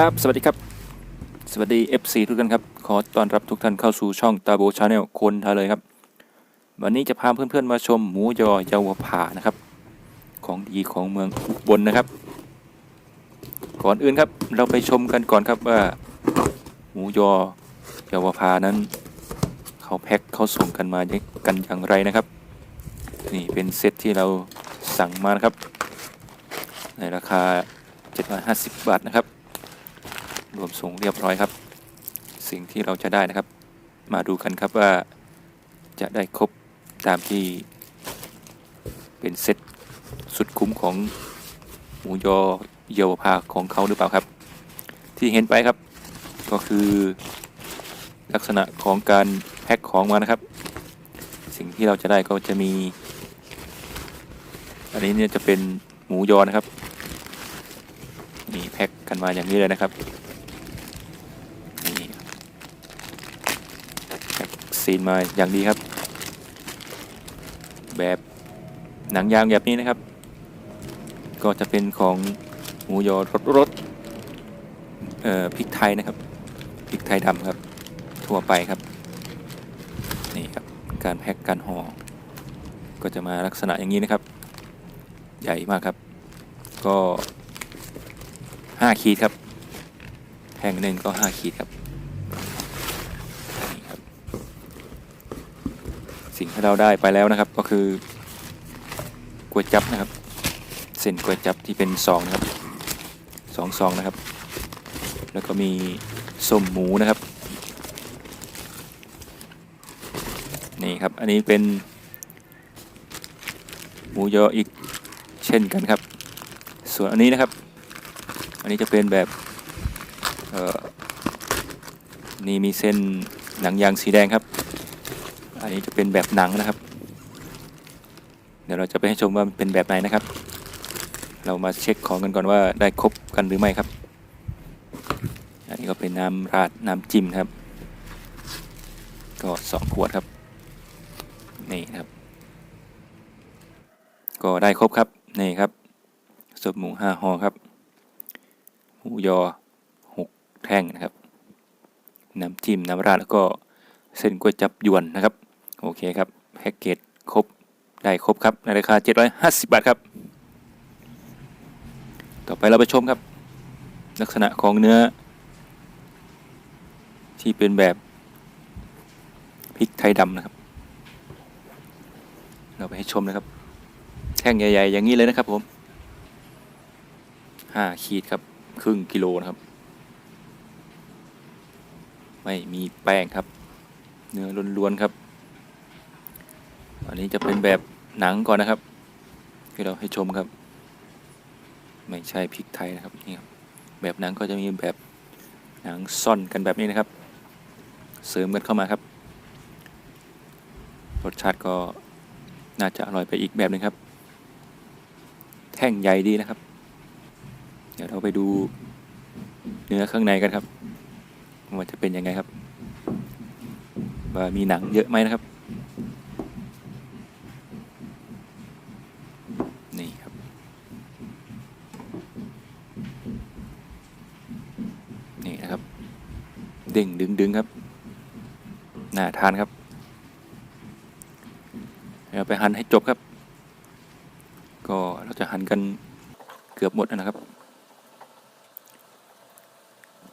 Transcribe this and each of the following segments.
ครับ สวัสดีครับ สวัสดี FC ทุกท่านครับ ขอต้อนรับทุกท่านเข้าสู่ช่องตาโบชาแนลคนไทยเลยครับ วันนี้จะพาเพื่อนๆมาชมหมูยอเยาวภานะครับ ของดีของเมืองอุบลนะครับ ก่อนอื่นครับ เราไปชมกันก่อนครับว่า หมูยอเยาวภานั้นเขาแพ็คเขาส่งกันมากันอย่างไรนะครับ นี่เป็นเซตที่เราสั่งมานะครับ ในราคา 750 บาทนะครับ รวมส่งเรียบร้อยครับ สิ่งที่เราจะได้นะครับ มาดูกันครับว่าจะได้ครบตามที่เป็นเซตสุดคุ้มของหมูยอเยาวภาของเขาหรือเปล่าครับ ที่เห็นไปครับ ก็คือลักษณะของการแพ็คของมานะครับ สิ่งที่เราจะได้ก็จะมี อันนี้เนี่ยจะเป็นหมูยอนะครับมีแพ็คกันมาอย่างนี้เลยนะครับ นี่แพ็ค ซีนมาอย่างดีครับ แบบหนังยางแบบนี้นะครับ ก็จะเป็นของหมูยอรสรสเอ่อพริกไทยนะครับพริกไทยดำครับ ทั่วไปครับ นี่ครับ การแพ็คการห่อก็จะมาลักษณะอย่างนี้นะครับ ใหญ่มากครับ ก็ 5 ขีดครับแท่งหนึ่งก็ 5 ขีดครับนี่ครับ สิ่งที่ เราได้ไปแล้วนะครับก็คือกล้วยจับนะครับ เส้นกล้วยจับที่เป็นซองนะครับสองซองนะครับ แล้วก็มีส้มหมูนะครับนี่ครับอันนี้เป็น หมูยออีกเช่นกันครับ ส่วนอันนี้นะครับ อันนี้จะเป็นแบบนี่มีเส้นหนังยางสีแดงครับ อันนี้จะเป็นแบบหนังนะครับ เดี๋ยวเราจะไปให้ชมว่าเป็นแบบไหนนะครับ เรามาเช็คของกันก่อนว่าได้ครบกันหรือไม่ครับ อันนี้ก็เป็นน้ำราดน้ำจิ้มครับ ก็สองขวดครับนี่ครับ ก็ได้ครบครับนี่ครับสบหมูห้าห่อครับหมูยอหกแท่งนะครับน้ำจิ้มน้ำราดแล้วก็เส้นก๋วยจับยวนนะครับ โอเคครับแพ็กเกจครบได้ครบครับในราคา 750 บาทครับ ต่อไปเราไปชมครับ ลักษณะของเนื้อ ที่เป็นแบบพริกไทยดำนะครับ เราไปให้ชมนะครับ แท่งใหญ่ๆ อย่างนี้เลยนะครับผมห้าขีดครับ ครึ่งกิโลนะครับ ไม่มีแป้งครับ เนื้อล้วนๆครับ นนี้จะเป็นแบบหนังก่อนนะครับที่เราให้ชมครับ ไม่ใช่พริกไทยนะครับนี่ครับแบบหนังก็จะมีแบบหนังซ่อนกันแบบนี้นะครับ เสริมกันเข้ามาครับรสชาติก็น่าจะอร่อยไปอีกแบบหนึงครับ แท่งใหญ่ดีนะครับ เดี๋ยวเราไปดูเนื้อข้างในกันครับว่าจะเป็นยังไงครับ ว่ามีหนังเยอะไหมนะครับ นี่ครับ นี่นะครับ เด้งดึงดึงครับน่าทานครับเราไปหั่นให้จบครับ ก็เราจะหั่นกันเกือบหมดนะครับ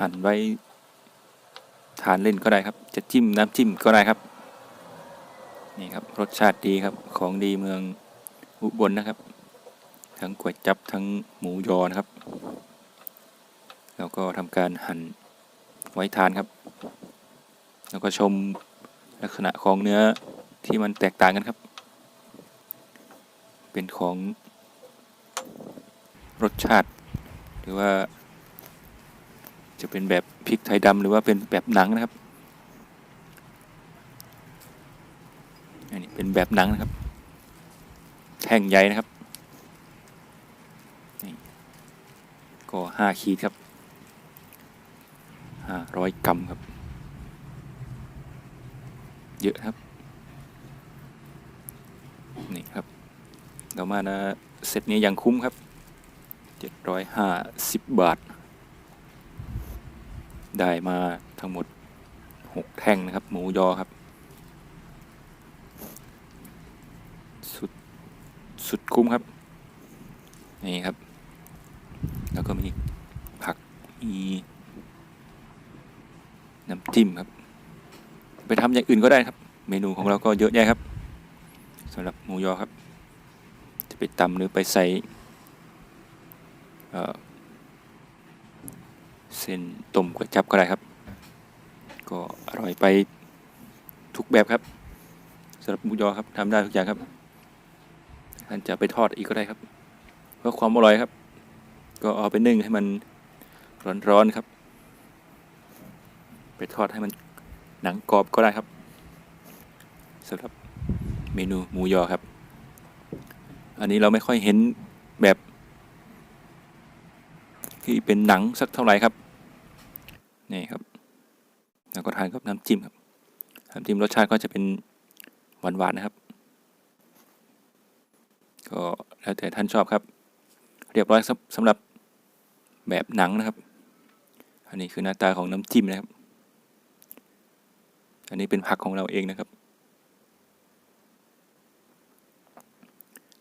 หั่นไว้ทานเล่นก็ได้ครับ จะจิ้มน้ำจิ้มก็ได้ครับ นี่ครับรสชาติดีครับของดีเมืองอุบลนะครับ ทั้งก๋วยจับทั้งหมูยอนะครับ แล้วก็ทำการหั่น ไว้ทานครับ แล้วก็ชมลักษณะของเนื้อที่มันแตกต่างกันครับ เป็นของรสชาติ หรือว่า จะเป็นแบบพริกไทยดำหรือว่าเป็นแบบหนังนะครับอันนี้เป็นแบบหนังนะครับ แท่งใหญ่นะครับก็ห้าขีดครับ ห้าร้อยกรัมครับ เยอะครับ นี่ครับ เรามานะเซตนี้ยังคุ้มครับ750บาท ได้มาทั้งหมดหกแท่งนะครับ หมูยอครับ สุด สุดคุ้มครับ นี่ครับ แล้วก็มีผักมี น้ำจิ้มครับ ไปทำอย่างอื่นก็ได้ครับ เมนูของเราก็เยอะแยะครับสำหรับหมูยอครับ จะไปตำหรือไปใส่เเส้นต้มก๋วยจับก็ได้ครับ ก็อร่อยไปทุกแบบครับสำหรับหมูยอครับทำได้ทุกอย่างครับท่านจะไปทอดอีกก็ได้ครับ เพื่อความอร่อยครับ ก็เอาไปนึ่งให้มันร้อนๆครับ ไปทอดให้มันหนังกรอบก็ได้ครับสำหรับเมนูหมูยอครับ อันนี้เราไม่ค่อยเห็นแบบ ที่เป็นหนังสักเท่าไหร่ครับนี่ครับ แล้วก็ทานกับน้ำจิ้มครับน้ำจิ้มรสชาติก็จะเป็นหวานๆนะครับ ก็แล้วแต่ท่านชอบครับ เรียบร้อยสำสำหรับแบบหนังนะครับ อันนี้คือหน้าตาของน้ำจิ้มนะครับ อันนี้เป็นผักของเราเองนะครับ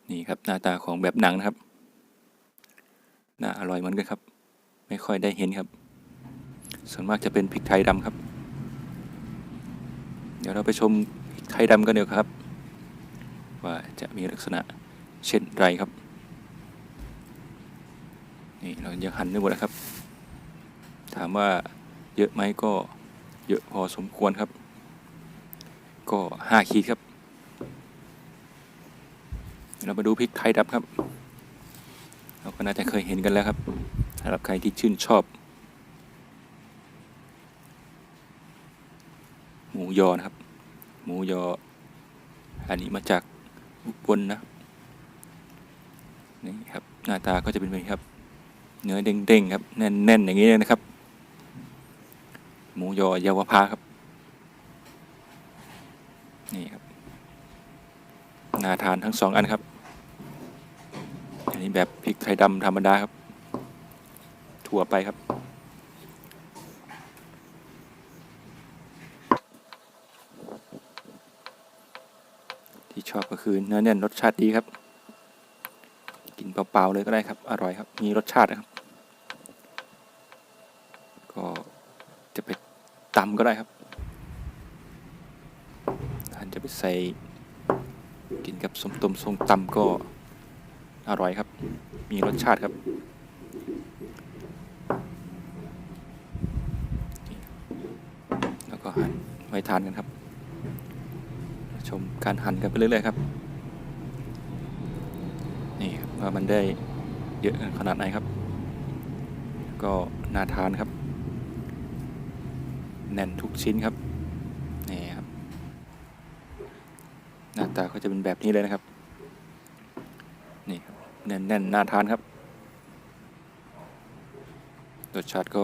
นี่ครับหน้าตาของแบบหนังนะครับ น่าอร่อยเหมือนกันครับ ไม่ค่อยได้เห็นครับ ส่วนมากจะเป็นพริกไทยดำครับ เดี๋ยวเราไปชมพริกไทยดำกันเดี๋ยวครับ ว่าจะมีลักษณะเช่นไรครับ นี่เรายังหั่นไม่หมดนะครับ ถามว่าเยอะไหมก็เยอะพอสมควรครับ ก็ห้าขีดครับ เรามาดูพริกไทยดำครับ เราก็น่าจะเคยเห็นกันแล้วครับสำหรับใครที่ชื่นชอบ หมูยอนะครับ หมูยอ อันนี้มาจากอุบลนะนี่ครับหน้าตาก็จะเป็นแบบนี้ครับ เนื้อเด้งๆครับแน่นๆอย่างนี้เลยนะครับ หมูยอเยาวภาครับ นี่ครับน่าทานทั้งสองอันครับ อันนี้แบบพริกไทยดำธรรมดาครับ ถั่วไปครับ ที่ชอบก็คือเนื้อแน่นรสชาติดีครับ กินเปล่าๆเลยก็ได้ครับ อร่อยครับ มีรสชาตินะครับ ก็จะไปตำก็ได้ครับ ไปใส่กินกับส้มตำส้มตำก็อร่อยครับ มีรสชาติครับ แล้วก็หั่นไว้ทานกันครับ ชมการหั่นกันไปเรื่อยๆครับ นี่ครับว่ามันได้เยอะขนาดไหนครับ ก็น่าทานครับ แน่นทุกชิ้นครับ นี่ครับ หน้า ตาก็จะเป็นแบบนี้เลยนะครับ นี่ครับแน่นแน่นน่าทานครับ รสชาติก็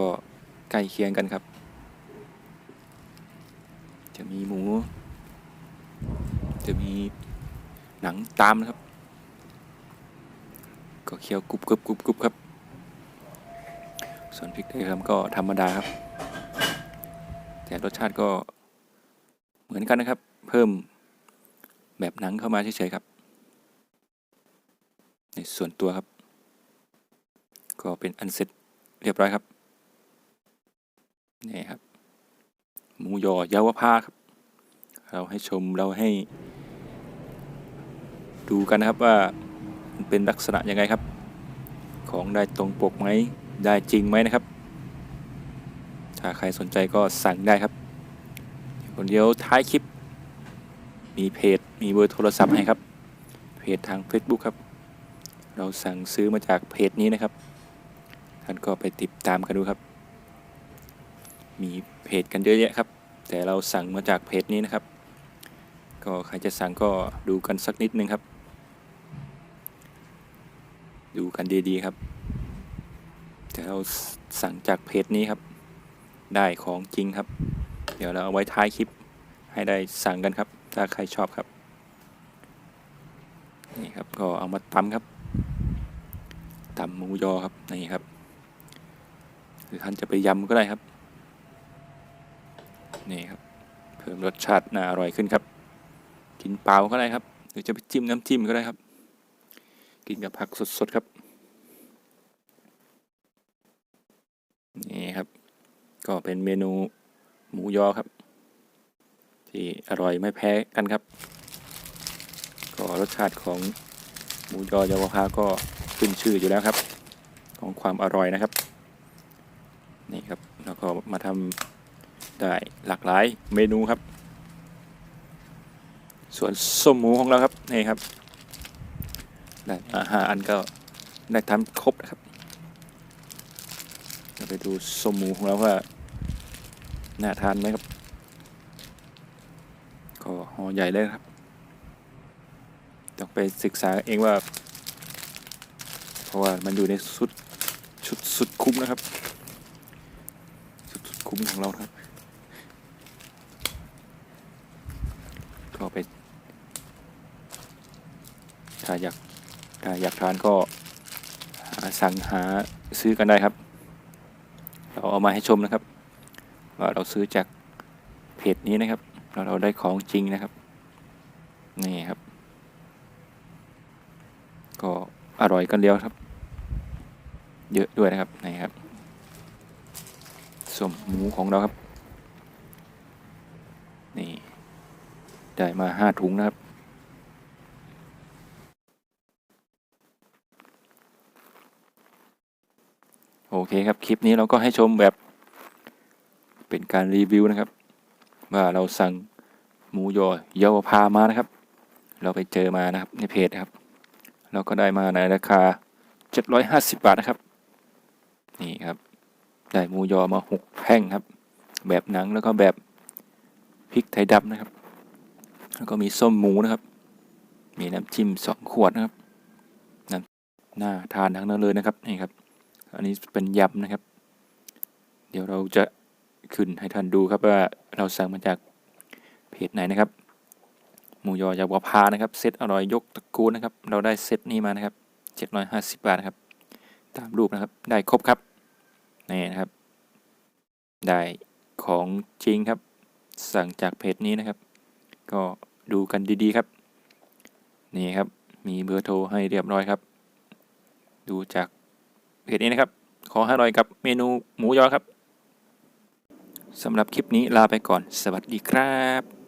ใกล้เคียงกันครับ จะมีหมู จะมีหนังตามนะครับ ก็เคี้ยวกรุบกรุบกรุบกรุบครับ ส่วนพริกไทยดำก็ธรรมดาครับ แต่รสชาติก็เหมือนกันนะครับ เพิ่ม แบบหนังเข้ามาเฉยๆครับ ในส่วนตัวครับ ก็เป็นอันเสร็จเรียบร้อยครับ นี่ครับ หมูยอเยาวภาครับ เราให้ชมเราให้ ดูกันนะครับว่ามันเป็นลักษณะยังไงครับ ของได้ตรงปกไหมได้จริงไหมนะครับ ถ้าใครสนใจก็สั่งได้ครับเดี๋ยวท้ายคลิป มีเพจ มีเบอร์โทรศัพท์ให้ครับเพจทาง Facebook ครับ เราสั่งซื้อมาจากเพจนี้นะครับ ท่านก็ไปติดตามกันดูครับ มีเพจกันเยอะแยะครับ แต่เราสั่งมาจากเพจนี้นะครับ ก็ใครจะสั่งก็ดูกันสักนิดนึงครับ ดูกันดีๆครับ แต่เราสั่งจากเพจนี้ครับ ได้ของจริงครับ เดี๋ยวเราเอาไว้ท้ายคลิปให้ได้สั่งกันครับ ถ้าใครชอบครับ นี่ครับก็เอามาตำครับตำหมูยอครับนี่ครับ หรือท่านจะไปยำก็ได้ครับนี่ครับเพิ่มรสชาติน่าอร่อยขึ้นครับ กินเปล่าก็ได้ครับ หรือจะไปจิ้มน้ำจิ้มก็ได้ครับ กินกับผักสดๆครับนี่ครับ ก็เป็นเมนูหมูยอครับ ที่อร่อยไม่แพ้กันครับ ก็รสชาติของหมูยอเยาวภาก็ขึ้นชื่ออยู่แล้วครับ ของความอร่อยนะครับ นี่ครับแล้วก็มาทำได้หลากหลายเมนูครับ ส่วนส้มหมูของเราครับนี่ครับได้อาหารอันก็ได้ทำครบนะครับเราไปดูส้มหมูของเราว่าน่าทานไหมครับก็ห่อใหญ่เลยครับ ต้องไปศึกษาเองว่า เพราะว่ามันอยู่ในสุดชุดสุดคุ้มนะครับสุดสุดคุ้มของเราครับ ก็ไป ถ้าอยากถ้าอยากทานก็สั่งหาซื้อกันได้ครับ เราเอามาให้ชมนะครับ ว่าเราซื้อจากเพจนี้นะครับแล้วเราได้ของจริงนะครับ นี่ครับ ก็อ ร่อยกันเดียวครับ เยอะด้วยนะครับนี่ครับส่วนหมูของเราครับ นี่ได้มาห้าถุงนะครับ โอเคครับ คลิปนี้เราก็ให้ชมแบบ เป็นการรีวิวนะครับ ว่าเราสั่งหมูยอเยาวพามานะครับ เราไปเจอมานะครับในเพจนะครับ เราก็ได้มาในราคา 750 บาทนะครับ นี่ครับ ได้หมูยอมาหกแท่งครับ แบบหนังแล้วก็แบบพริกไทยดำนะครับ แล้วก็มีส้มหมูนะครับ มีน้ำจิ้มสองขวดนะครับน้ำน่าทานทั้งนั้นเลยนะครับ นี่ครับ อันนี้เป็นยำนะครับ เดี๋ยวเราจะขึ้นให้ท่านดูครับว่าเราสั่งมาจากเพจไหนนะครับ หมูยอยาวพานะครับเซตอร่อยยกตระกูลนะครับ เราได้เซตนี้มานะครับ750 บาทนะครับ ตามรูปนะครับ ได้ครบครับ นี่นะครับ ได้ของจริงครับ สั่งจากเพจนี้นะครับ ก็ดูกันดีๆครับ นี่ครับ มีเบอร์โทรให้เรียบร้อยครับ ดูจากเพจนี้นะครับ ขอให้อร่อยกับเมนูหมูยอครับสำหรับคลิปนี้ลาไปก่อน สวัสดีครับ